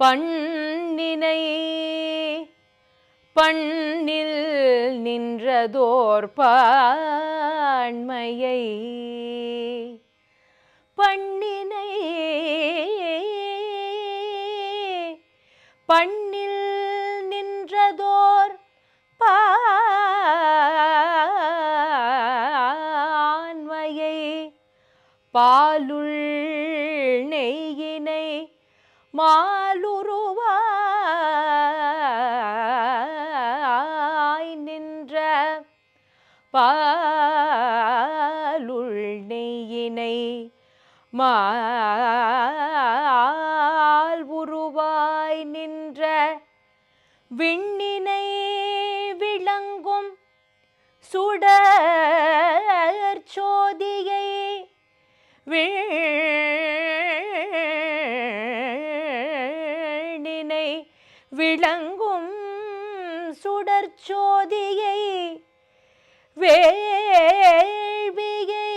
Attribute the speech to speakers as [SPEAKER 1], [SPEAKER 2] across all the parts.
[SPEAKER 1] பண்ணினை பண்ணில் நின்றதோர் பாண்மையை பண்ணினை பண்ணில் நின்றதோர் பான்மையை பாலுள் நெய்யினை மாலுருவாய் நின்ற பாலுள் நெய்யினை மால் உருவாய் நின்ற விண்ணினை விளங்கும் சுட விளங்கும் சுடற்சோதியை வேள்வியை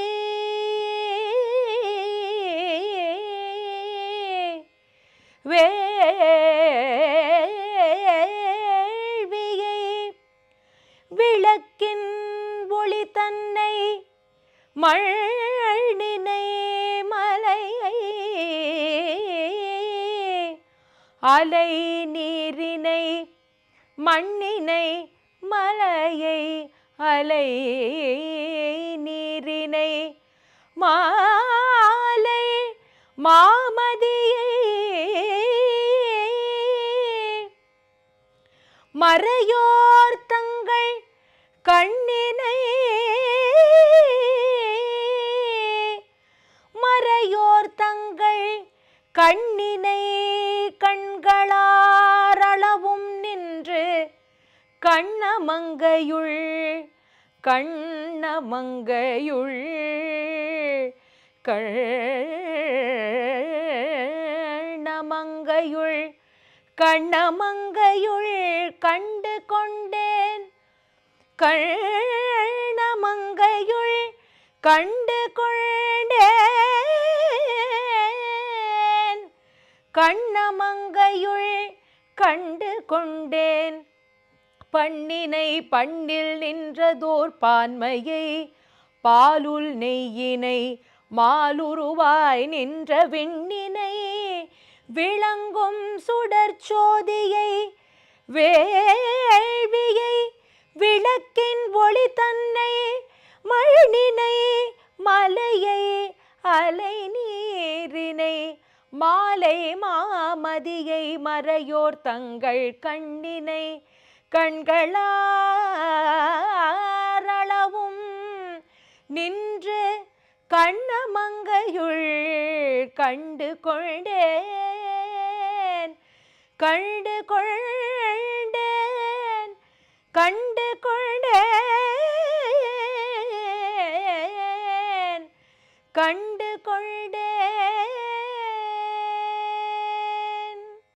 [SPEAKER 1] வேள்வியை விளக்கின் ஒளி தன்னை மழ்நினை மலையை அலை நீரினை மண்ணினை மலையை அலை நீரினை மாலை மாமதியை மறையோர் தங்கள் கண்ணினை மறையோர் தங்கள் கண்ணினை கண்களாரளவும் நின்று கண்ணமங்கையுள் கண்ணமங்கையுள். கண்ணமங்கையுள் கண்ணமங்கையுள் கண்டு கொண்டேன். கண்ணமங்கையுள் கண்டு கொண்டேன். கண்ணமங்கையுள் கண்டு கொண்டேன். பண்ணினை பண்ணில் நின்றதோர் பான்மையை பாலுள் நெய்யினை மாலுருவாய் நின்ற விண்ணினை விளங்கும் சுடர்ச்சோதியை வேள்வியை விளக்கின் மாலை மாமதியை மறையோர் தங்கள் கண்ணினை கண்களாரளவும் நின்று கண்ணமங்கையுள் கண்டு கொண்டேன் கண்டு கொண்டேன் கண்டு கொண்டேன் கண்டு கொள்